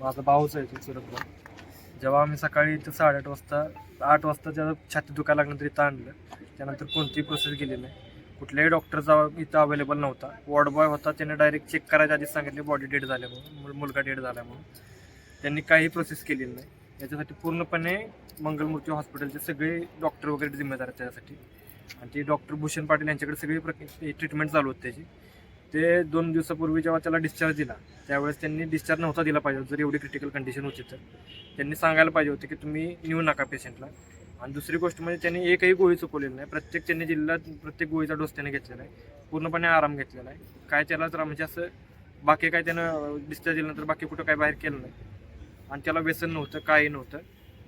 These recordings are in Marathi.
माझा भाऊच आहे तो चुलत भाऊ जेव्हा आम्ही सकाळी इथं साडेआठ वाजता आठ वाजता त्याला छाती दुखायला लागल्यानंतर इथं आणलं. त्यानंतर कोणतीही प्रोसेस गेली नाही. कुठल्याही डॉक्टरचा इथं अवेलेबल नव्हता. वॉर्ड बॉय होता त्याने डायरेक्ट चेक करायच्या आधीच सांगितले बॉडी डेड झाल्यामुळे म्हणून मुलगा डेड म्हणून त्यांनी काही प्रोसेस केलेली नाही. याच्यासाठी पूर्णपणे मंगलमूर्ती हॉस्पिटलचे सगळे डॉक्टर वगैरे जिम्मेदार आहेत त्याच्यासाठी. आणि ते डॉक्टर भूषण पाटील यांच्याकडे सगळी प्र ट्रीटमेंट चालू होती त्याची. ते दोन दिवसापूर्वी जेव्हा त्याला डिस्चार्ज दिला त्यावेळेस त्यांनी डिस्चार्ज नव्हता दिला पाहिजे जर एवढी क्रिटिकल कंडिशन होती तर. त्यांनी सांगायला पाहिजे होते की तुम्ही नेऊ नका पेशंटला आणि दुसरी गोष्ट म्हणजे त्यांनी एकही गोळी चुकवलेली नाही. प्रत्येक त्यांनी जिल्ह्यात प्रत्येक गोळीचा डोस त्याने घेतलेला आहे. पूर्णपणे आराम घेतलेला आहे. काय त्याला तर म्हणजे असं बाकी काय त्यानं डिस्चार्ज दिल्यानंतर बाकी कुठं काय बाहेर केलं नाही. आणि त्याला व्यसन नव्हतं काही नव्हतं.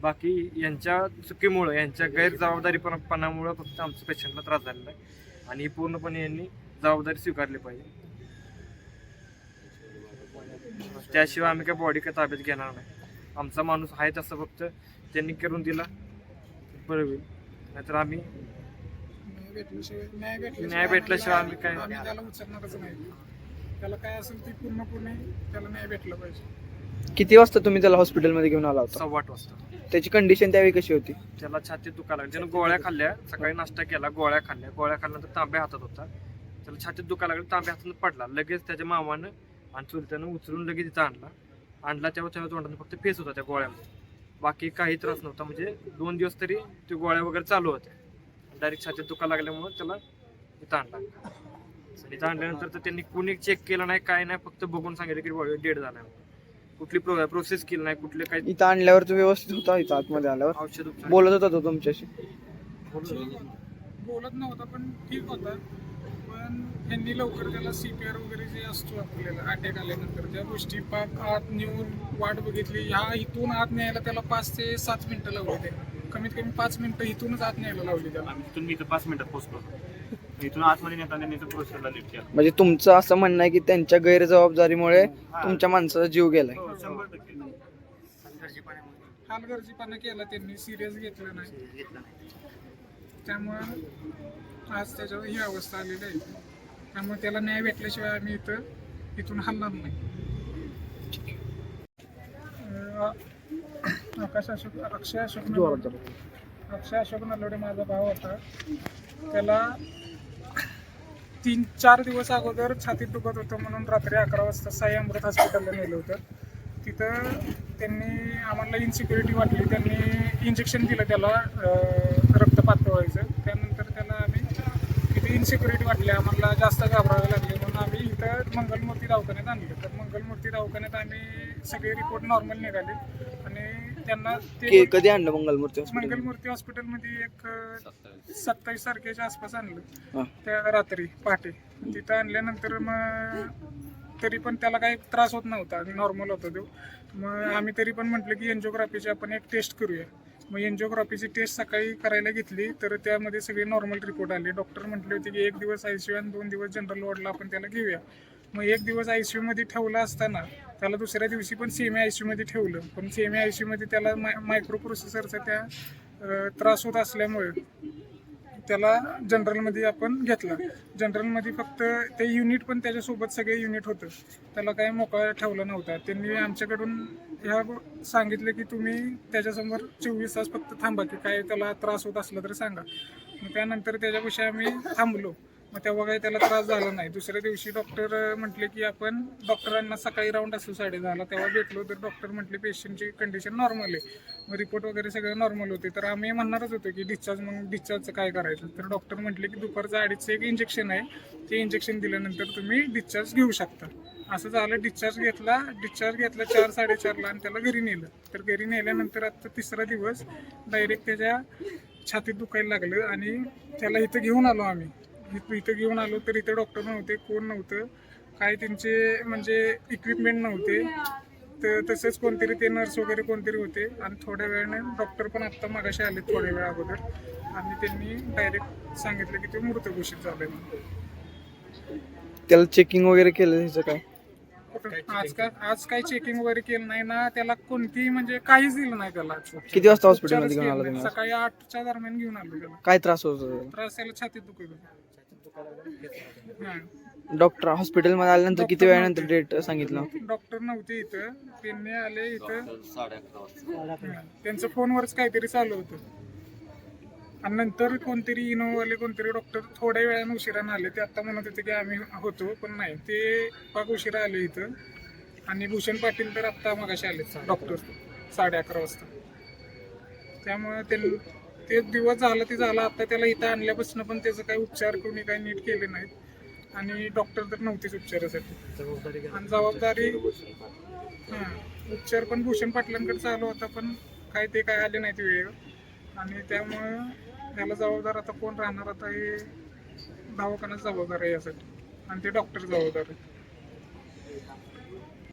बाकी यांच्या चुकीमुळं यांच्या गैरजबाबदारीपणामुळं फक्त आमच्या पेशंटला त्रास झालेला आहे. आणि पूर्णपणे यांनी जबाबदारी स्वीकारली पाहिजे. त्याशिवाय आम्ही काय बॉडी काय ताब्यात घेणार नाही. आमचा माणूस आहे तसं फक्त त्यांनी करून दिला बरं होईल नाहीतर आम्ही न्याय भेटल्याशिवाय न्याय भेटल्याशिवाय न्याय भेटल्याशिवाय आम्ही काय- आम्ही त्याला उचलणारच नाही. त्याला काय असेल ते पूर्णपणे त्याला न्याय भेटला पाहिजे. किती वाजता तुम्ही त्याला हॉस्पिटलमध्ये घेऊन आला होता? सव्वा आठ वाजता. त्याची कंडिशन त्यावेळी कशी होती? त्याला छातीत दुखायला लागली. त्यानं गोळ्या खाल्ल्या सकाळी नाश्ता केला गोळ्या खाल्ल्या. गोळ्या खाल्ल्यानंतर तांब्या हातात होता. त्याला छातीत दुखायला लागलं तांब्या हातात पडला. लगेच त्याच्या मामानं आणि चुलत्यानं उचलून लगेच इथं आणला. आणला तेव्हा त्याच्या तोंडानं फक्त फेस होता त्या गोळ्यामध्ये. बाकी काही त्रास नव्हता म्हणजे दोन दिवस तरी ते गोळ्या वगैरे चालू होत्या. डायरेक्ट छातीत दुखायला लागल्यामुळे त्याला इथं आणला. आणि इथं आणल्यानंतर तर त्यांनी कुणी चेक केलं नाही काय नाही फक्त बघून सांगितलं की डेड झाला कुठली प्रोसेस केली नाही कुठले काही इथं आणल्यावर तो व्यवस्थित होता इथं आतमध्ये आल्यावर? औषध बोलत होता तो तुमच्याशी. बोलत नव्हता पण ठीक होता. पण यांनी लवकर त्याला सी पी आर वगैरे जे असतो आपल्याला अटॅक आल्यानंतर त्या गोष्टी पाक आत नेऊन वाट बघितली ह्या इथून आत न्यायला त्याला पाच ते सात मिनिटं लावली ते. कमीत कमी पाच मिनिटं इथूनच आत न्यायला लावली त्याला. तिथून मी इथं पाच मिनिटात पोहोचलो. इथून आतमध्ये नेताना त्यांनी प्रोसेसला लिफ्ट केला. म्हणजे तुमचं असं म्हणणं आहे की त्यांच्या गैरजबाबदारीमुळे तुमच्या माणसाचा जीव गेलाय. हो, शंभर टक्के. हालगर्जीपणा केला त्यांनी सिरियस घेतलं नाही. त्यामुळं आज त्याच्यावर ही अवस्था आलेली आहे. त्यामुळे त्याला न्याय भेटल्याशिवाय आम्ही इथं इथून हलणार नाही. आकाश अशोक अक्षय अशोक अक्षय अशोक नलवडे माझा भाव होता. त्याला तीन चार दिवस अगोदर छातीत दुखत होतं म्हणून रात्री अकरा वाजता साई अमृत हॉस्पिटलला नेलं होतं. तिथं त्यांनी आम्हाला इन्सिक्युरिटी वाटली. त्यांनी इंजेक्शन दिलं त्याला रक्त पातळ व्हायचं. त्यानंतर त्याला आम्ही तिथे इन्सिक्युरिटी वाटली आम्हाला जास्त घाबरावे लागले. म्हणून आम्ही इथं मंगलमूर्ती दवाखान्यात आणलं. तर मंगलमूर्ती दवाखान्यात आम्ही सगळे रिपोर्ट नॉर्मल निघाले. आणि त्यांना ते कधी आणलं मंगलमूर्ती हॉस्पिटल मंगलमूर्ती हॉस्पिटलमध्ये एक सत्तावीस. तारखेच्या आसपास. आणलं. त्या रात्री पहाटे. तिथं आणल्यानंतर मग तरी पण त्याला काही त्रास होत नव्हता. नॉर्मल होता तो. मग आम्ही तरी पण म्हटलं की एन्जिओग्राफीची आपण एक टेस्ट करूया. मग एन्जिओग्राफीची टेस्ट सकाळी करायला घेतली तर त्यामध्ये सगळे नॉर्मल रिपोर्ट आले. डॉक्टर म्हटले होते की एक दिवस आय सी आणि दोन दिवस जनरल वॉर्डला आपण त्याला घेऊया. मग एक दिवस आय सी यूमध्ये ठेवला असताना त्याला दुसऱ्या दिवशी पण सेमी आय सी यूमध्ये ठेवलं. पण सेमी आय सी यूमध्ये त्याला माय मायक्रो प्रोसेसरचा त्या त्रास होत असल्यामुळे त्याला जनरलमध्ये आपण घेतला. जनरलमध्ये फक्त ते युनिट पण त्याच्यासोबत सगळे युनिट होतं. त्याला काही मोकळा ठेवला नव्हता. त्यांनी आमच्याकडून ह्या सांगितलं की तुम्ही त्याच्यासमोर चोवीस तास फक्त थांबा की काय त्याला त्रास होत असला तर सांगा. मग त्यानंतर त्याच्यापेक्षा आम्ही थांबलो. मग तेव्हा काही त्याला त्रास झाला नाही. दुसऱ्या दिवशी डॉक्टर म्हटले की आपण डॉक्टरांना सकाळी राऊंड असू साडे झाला तेव्हा भेटलो तर डॉक्टर म्हटले पेशंटची कंडिशन नॉर्मल आहे. मग रिपोर्ट वगैरे सगळं नॉर्मल होते. तर आम्ही म्हणणारच होतो की डिस्चार्ज मग डिस्चार्जचं काय करायचं? तर डॉक्टर म्हटले की दुपारचं अडीचचं एक इंजेक्शन आहे. ते इंजेक्शन दिल्यानंतर तुम्ही डिस्चार्ज घेऊ शकता. असं झालं डिस्चार्ज घेतला. डिस्चार्ज घेतला चार साडेचारला आणि त्याला घरी नेलं. तर घरी नेल्यानंतर आता तिसरा दिवस डायरेक्ट त्याच्या छातीत दुखायला लागलं आणि त्याला इथं घेऊन आलो आम्ही. इथं इथं घेऊन आलो तर इथं डॉक्टर नव्हते कोण नव्हतं काय त्यांचे म्हणजे इक्विपमेंट नव्हते. तर तसेच कोणतरी ते नर्स वगैरे कोणतरी होते आणि थोड्या वेळाने डॉक्टर पण आत्ता मागाशी आले थोड्या वेळा अगोदर. आणि त्यांनी डायरेक्ट सांगितलं की ते मृत घोषित झालं त्याला चेकिंग वगैरे केलं ह्याचं काय आज काय आज काही चेकिंग वगैरे केलं नाही ना त्याला कोणतीही म्हणजे काहीच दिलं नाही त्याला. किती वाजता हॉस्पिटलमध्ये घेऊन आला. तुम्ही सकाळी आठच्या दरम्यान घेऊन आलो त्याला. काय त्रास होत त्याला? त्रास त्याला छातीत दुखत होता. डॉक्टर हॉस्पिटलमध्ये आल्यानंतर किती डॉक्टर वेळानंतर नव्हते. डेट सांगितलं? डॉक्टर नव्हते इथं. त्यांनी आले इथं. त्यांचं फोनवरच काहीतरी चालू होतं. आणि नंतर कोणतरी इनोवाले कोणतरी डॉक्टर थोड्या वेळाने उशिराने आले. ते आता म्हणत होते की आम्ही होतो पण नाही. ते पाक उशिरा आले इथं. आणि भूषण पाटील तर आत्ता मगाशी आले डॉक्टर साडे अकरा वाजता. त्यामुळे त्यांनी ते दिवस झाला ते झाला आता त्याला इथं आणल्यापासून पण त्याचं काही उपचार कोणी काही नीट केले नाहीत. आणि डॉक्टर तर नव्हतेच उपचारासाठी. आणि जबाबदारी हां उपचार पण भूषण पाटलांकडे चालू होता पण काय ते काय आले नाहीत वेळेवर. आणि त्यामुळं त्याला जबाबदार आता कोण राहणार आता हे दवाखानाच जबाबदार आहे यासाठी. आणि ते डॉक्टर जबाबदार आहे